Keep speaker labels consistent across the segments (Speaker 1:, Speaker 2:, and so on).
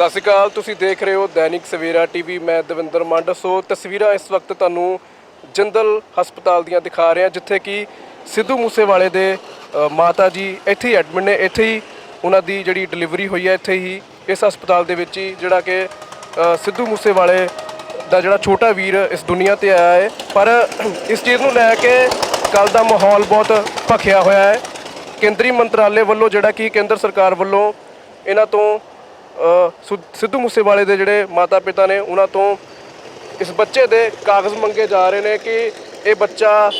Speaker 1: ਸਤਿ ਸ਼੍ਰੀ ਅਕਾਲ ਤੁਸੀਂ ਦੇਖ ਰਹੇ ਹੋ ਦੈਨਿਕ ਸਵੇਰਾ ਟੀਵੀ ਮੈਂ ਦਵਿੰਦਰ ਮੰਡ। ਸੋ ਤਸਵੀਰਾਂ ਇਸ ਵਕਤ ਤੁਹਾਨੂੰ ਜਿੰਦਲ ਹਸਪਤਾਲ ਦੀਆਂ ਦਿਖਾ ਰਿਹਾ ਜਿੱਥੇ ਕਿ ਸਿੱਧੂ ਮੂਸੇਵਾਲੇ ਦੇ ਅ, ਮਾਤਾ ਜੀ ਇੱਥੇ ਹੀ ਐਡਮਿਟ ਨੇ ਇੱਥੇ ਹੀ ਉਹਨਾਂ ਦੀ ਜਿਹੜੀ ਡਿਲੀਵਰੀ ਹੋਈ ਹੈ ਇੱਥੇ ਹੀ ਇਸ ਹਸਪਤਾਲ ਦੇ ਵਿੱਚ ਹੀ ਜਿਹੜਾ ਕਿ ਅ, ਸਿੱਧੂ ਮੂਸੇਵਾਲੇ ਦਾ ਜਿਹੜਾ ਛੋਟਾ ਵੀਰ ਇਸ ਦੁਨੀਆ ਤੇ ਆਇਆ ਹੈ। ਪਰ ਇਸ ਚੀਜ਼ ਨੂੰ ਲੈ ਕੇ ਕੱਲ ਦਾ ਮਾਹੌਲ ਬਹੁਤ ਭਖਿਆ ਹੋਇਆ ਹੈ। ਕੇਂਦਰੀ ਮੰਤਰਾਲੇ ਵੱਲੋਂ ਜਿਹੜਾ ਕਿ ਕੇਂਦਰ ਸਰਕਾਰ ਵੱਲੋਂ ਇਹਨਾਂ ਤੋਂ ਸਿੱਧੂ ਮੂਸੇਵਾਲੇ ਦੇ ਜਿਹੜੇ ਮਾਤਾ ਪਿਤਾ ਨੇ ਉਹਨਾਂ ਤੋਂ ਇਸ ਬੱਚੇ ਦੇ ਕਾਗਜ਼ ਮੰਗੇ ਜਾ ਰਹੇ ਨੇ ਕਿ ਇਹ ਬੱਚਾ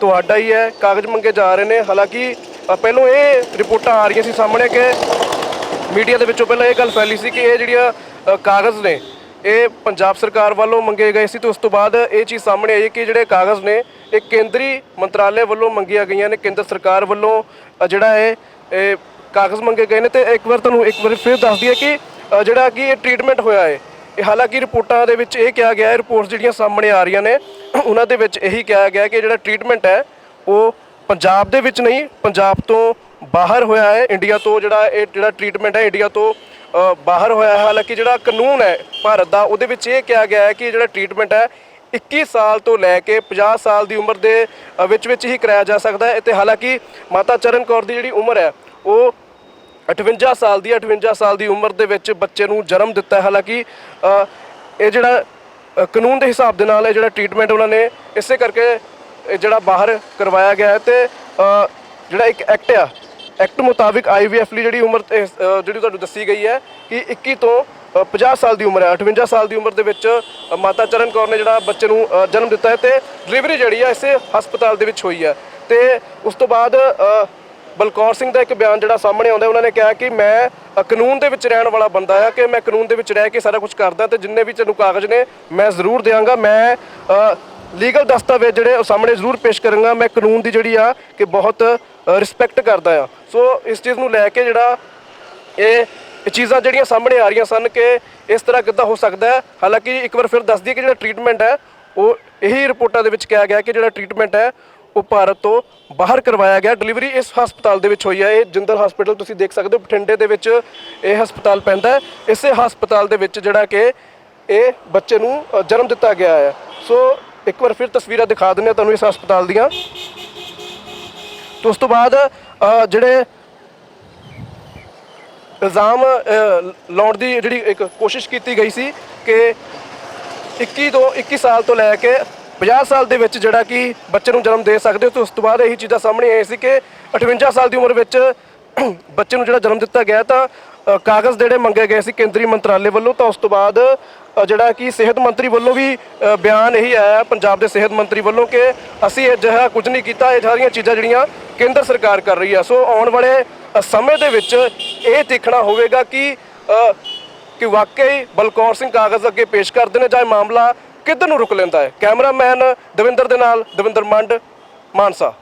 Speaker 1: ਤੁਹਾਡਾ ਹੀ ਹੈ ਕਾਗਜ਼ ਮੰਗੇ ਜਾ ਰਹੇ ਨੇ। ਹਾਲਾਂਕਿ ਅ, ਪਹਿਲੋਂ ਇਹ ਰਿਪੋਰਟਾਂ ਆ ਰਹੀਆਂ ਸੀ ਸਾਹਮਣੇ ਕਿ ਮੀਡੀਆ ਦੇ ਵਿੱਚੋਂ ਪਹਿਲਾਂ ਇਹ ਗੱਲ ਫੈਲੀ ਸੀ ਕਿ ਇਹ ਜਿਹੜੀਆਂ ਕਾਗਜ਼ ਨੇ ਇਹ ਪੰਜਾਬ ਸਰਕਾਰ ਵੱਲੋਂ ਮੰਗੇ ਗਏ ਸੀ ਤੇ ਉਸ ਤੋਂ ਬਾਅਦ ਇਹ ਚੀਜ਼ ਸਾਹਮਣੇ ਆਈ ਕਿ ਜਿਹੜੇ ਕਾਗਜ਼ ਨੇ ਇਹ ਕੇਂਦਰੀ ਮੰਤਰਾਲੇ ਵੱਲੋਂ ਮੰਗੀਆਂ ਗਈਆਂ ਨੇ ਕੇਂਦਰ ਸਰਕਾਰ ਵੱਲੋਂ ਜਿਹੜਾ ਇਹ ਇਹ ਕਾਗਜ਼ ਮੰਗੇ ਗਏ ਨੇ ਤੇ ਇੱਕ ਵਾਰ ਤੁਹਾਨੂੰ ਇੱਕ ਵਾਰ ਫਿਰ ਦੱਸ ਦਈਏ ਕਿ ਅ, ਜਿਹੜਾ ਕਿ ਇਹ ਟ੍ਰੀਟਮੈਂਟ ਹੋਇਆ ਹੈ ਇਹ ਹਾਲਾਂਕਿ ਰਿਪੋਰਟਾਂ ਦੇ ਵਿੱਚ ਇਹ ਕਿਹਾ ਗਿਆ ਹੈ ਰਿਪੋਰਟਸ ਜਿਹੜੀਆਂ ਸਾਹਮਣੇ ਆ ਰਹੀਆਂ ਨੇ ਉਹਨਾਂ ਦੇ ਵਿੱਚ ਇਹੀ ਕਿਹਾ ਗਿਆ ਕਿ ਜਿਹੜਾ ਟ੍ਰੀਟਮੈਂਟ ਹੈ ਉਹ ਪੰਜਾਬ ਦੇ ਵਿੱਚ ਨਹੀਂ ਪੰਜਾਬ ਤੋਂ ਬਾਹਰ ਹੋਇਆ ਹੈ ਇੰਡੀਆ ਤੋਂ ਜਿਹੜਾ ਇਹ ਜਿਹੜਾ ਟ੍ਰੀਟਮੈਂਟ ਹੈ ਇੰਡੀਆ ਤੋਂ ਅ, ਬਾਹਰ ਹੋਇਆ ਹੈ। ਹਾਲਾਂਕਿ ਜਿਹੜਾ ਕਾਨੂੰਨ ਹੈ ਭਾਰਤ ਦਾ ਉਹਦੇ ਵਿੱਚ ਇਹ ਕਿਹਾ ਗਿਆ ਹੈ ਕਿ ਜਿਹੜਾ ਟ੍ਰੀਟਮੈਂਟ ਹੈ 21 ਸਾਲ ਤੋਂ ਲੈ ਕੇ 50 ਸਾਲ ਦੀ ਉਮਰ ਦੇ ਅ, ਵਿੱਚ ਵਿੱਚ ਹੀ ਕਰਾਇਆ ਜਾ ਸਕਦਾ ਹੈ। ਤੇ ਹਾਲਾਂਕਿ ਮਾਤਾ ਚਰਨ ਕੌਰ ਦੀ ਜਿਹੜੀ ਉਮਰ ਹੈ ਉਹ 58 ਸਾਲ ਦੀ ਹੈ 58 ਸਾਲ ਦੀ ਉਮਰ ਦੇ ਵਿੱਚ ਬੱਚੇ ਨੂੰ ਜਨਮ ਦਿੱਤਾ ਹੈ। ਹਾਲਾਂਕਿ ਇਹ ਜਿਹੜਾ ਕਾਨੂੰਨ ਦੇ ਹਿਸਾਬ ਦੇ ਨਾਲ ਇਹ ਜਿਹੜਾ ਟ੍ਰੀਟਮੈਂਟ ਉਹਨਾਂ ਨੇ ਇਸੇ ਕਰਕੇ ਇਹ ਜਿਹੜਾ ਬਾਹਰ ਕਰਵਾਇਆ ਗਿਆ ਹੈ ਤੇ ਜਿਹੜਾ ਇੱਕ ਐਕਟ ਆ ਐਕਟ ਮੁਤਾਬਿਕ ਆਈਵੀਐਫ ਲਈ ਜਿਹੜੀ ਉਮਰ ਤੇ, ਜਿਹੜੀ ਤੁਹਾਨੂੰ ਦੱਸੀ ਗਈ ਹੈ ਕਿ 21 ਤੋਂ ਅ, 50 ਸਾਲ ਦੀ ਉਮਰ ਹੈ। 58 ਸਾਲ ਦੀ ਉਮਰ ਦੇ ਵਿੱਚ ਮਾਤਾ ਚਰਨ ਕੌਰ ਨੇ ਜਿਹੜਾ ਬੱਚੇ ਨੂੰ ਜਨਮ ਦਿੱਤਾ ਹੈ ਤੇ ਡਿਲੀਵਰੀ ਜਿਹੜੀ ਹੈ ਇਸੇ ਹਸਪਤਾਲ ਦੇ ਵਿੱਚ ਹੋਈ ਹੈ। ਤੇ ਉਸ ਤੋਂ ਬਾਅਦ ਬਲਕੌਰ ਸਿੰਘ ਦਾ ਇੱਕ ਬਿਆਨ ਜਿਹੜਾ ਸਾਹਮਣੇ ਆਉਂਦਾ, ਉਹਨਾਂ ਨੇ ਕਿਹਾ ਕਿ ਮੈਂ ਕਾਨੂੰਨ ਦੇ ਵਿੱਚ ਰਹਿਣ ਵਾਲਾ ਬੰਦਾ ਆ ਕਿ ਮੈਂ ਕਾਨੂੰਨ ਦੇ ਵਿੱਚ ਰਹਿ ਕੇ ਸਾਰਾ ਕੁਝ ਕਰਦਾ ਤੇ ਜਿੰਨੇ ਵੀ ਤੈਨੂੰ ਕਾਗਜ਼ ਨੇ, ਮੈਂ ਜ਼ਰੂਰ ਦੇਵਾਂਗਾ ਮੈਂ ਲੀਗਲ ਦਸਤਾਵੇਜ਼ ਜਿਹੜੇ ਉਹ ਸਾਹਮਣੇ ਜ਼ਰੂਰ ਪੇਸ਼ ਕਰਾਂਗਾ। ਮੈਂ ਕਾਨੂੰਨ ਦੀ ਜਿਹੜੀ ਆ ਕਿ ਬਹੁਤ ਰਿਸਪੈਕਟ ਕਰਦਾ ਆ। ਸੋ ਇਸ ਚੀਜ਼ ਨੂੰ ਲੈ ਕੇ ਜਿਹੜਾ ਇਹ ਇਹ ਚੀਜ਼ਾਂ ਜਿਹੜੀਆਂ ਸਾਹਮਣੇ ਆ ਰਹੀਆਂ ਸਨ ਕਿ ਇਸ ਤਰ੍ਹਾਂ ਕਿੱਦਾਂ ਹੋ ਸਕਦਾ ਹੈ। ਹਾਲਾਂਕਿ ਇੱਕ ਵਾਰ ਫਿਰ ਦੱਸ ਦਈਏ ਕਿ ਜਿਹੜਾ ਟ੍ਰੀਟਮੈਂਟ ਹੈ, ਉਹ ਇਹੀ ਰਿਪੋਰਟਾਂ ਦੇ ਵਿੱਚ ਕਿਹਾ ਗਿਆ ਕਿ ਜਿਹੜਾ ਟ੍ਰੀਟਮੈਂਟ ਹੈ ਉਹ ਭਾਰਤ ਤੋਂ ਬਾਹਰ ਕਰਵਾਇਆ ਗਿਆ। ਡਿਲੀਵਰੀ ਇਸ ਹਸਪਤਾਲ ਦੇ ਵਿੱਚ ਹੋਈ ਹੈ। ਇਹ ਜਿੰਦਲ ਹਸਪੀਟਲ ਤੁਸੀਂ ਦੇਖ ਸਕਦੇ ਹੋ, ਬਠਿੰਡੇ ਦੇ ਵਿੱਚ ਇਹ ਹਸਪਤਾਲ ਪੈਂਦਾ ਹੈ। ਇਸੇ ਹਸਪਤਾਲ ਦੇ ਵਿੱਚ ਜਿਹੜਾ ਕਿ ਇਹ ਬੱਚੇ ਨੂੰ ਜਨਮ ਦਿੱਤਾ ਗਿਆ ਹੈ। ਸੋ ਇੱਕ ਵਾਰ ਫਿਰ ਤਸਵੀਰਾਂ ਦਿਖਾ ਦਿੰਦੇ ਹਾਂ ਤੁਹਾਨੂੰ ਇਸ ਹਸਪਤਾਲ ਦੀਆਂ। ਤੇ ਉਸ ਤੋਂ ਬਾਅਦ ਜਿਹੜੇ ਇਲਜ਼ਾਮ ਲਾਉਣ ਦੀ ਜਿਹੜੀ ਇੱਕ ਕੋਸ਼ਿਸ਼ ਕੀਤੀ ਗਈ ਸੀ ਕਿ 21 ਤੋਂ 21 ਸਾਲ ਤੋਂ ਲੈ ਕੇ 50 ਸਾਲ ਦੇ ਵਿੱਚ ਜਿਹੜਾ ਕਿ ਬੱਚੇ ਨੂੰ ਜਨਮ ਦੇ ਸਕਦੇ ਹੋ, ਤੇ ਉਸ ਤੋਂ ਬਾਅਦ ਇਹੀ ਚੀਜ਼ਾਂ ਸਾਹਮਣੇ ਆਈ ਸੀ ਕਿ 58 ਸਾਲ ਦੀ ਉਮਰ ਵਿੱਚ ਬੱਚੇ ਨੂੰ ਜਿਹੜਾ ਜਨਮ ਦਿੱਤਾ ਗਿਆ ਤਾਂ ਕਾਗਜ਼ ਜਿਹੜੇ ਮੰਗੇ ਗਏ ਸੀ ਕੇਂਦਰੀ ਮੰਤਰਾਲੇ ਵੱਲੋਂ, ਤਾਂ ਉਸ ਤੋਂ ਬਾਅਦ ਜਿਹੜਾ ਕਿ ਸਿਹਤ ਮੰਤਰੀ ਵੱਲੋਂ ਵੀ ਬਿਆਨ ਇਹੀ ਆਇਆ ਪੰਜਾਬ ਦੇ ਸਿਹਤ ਮੰਤਰੀ ਵੱਲੋਂ ਕਿ ਅਸੀਂ ਅਜਿਹਾ ਕੁਝ ਨਹੀਂ ਕੀਤਾ, ਇਹ ਸਾਰੀਆਂ ਚੀਜ਼ਾਂ ਜਿਹੜੀਆਂ ਕੇਂਦਰ ਸਰਕਾਰ ਕਰ ਰਹੀ ਹੈ ਸੋ ਆਉਣ ਵਾਲੇ ਸਮੇਂ ਦੇ ਵਿੱਚ ਇਹ ਦੇਖਣਾ ਹੋਵੇਗਾ ਕਿ ਕਿ ਵਾਕਈ ਬਲਕੌਰ ਸਿੰਘ ਕਾਗਜ਼ ਅੱਗੇ ਪੇਸ਼ ਕਰਦੇ ਨੇ ਜਾਂ ਇਹ ਮਾਮਲਾ ਕਿੱਧਰ ਨੂੰ ਰੁਕ ਲੈਂਦਾ ਹੈ? ਕੈਮਰਾਮੈਨ ਦਵਿੰਦਰ ਦੇ ਨਾਲ ਦਵਿੰਦਰ ਮੰਡ ਮਾਨਸਾ।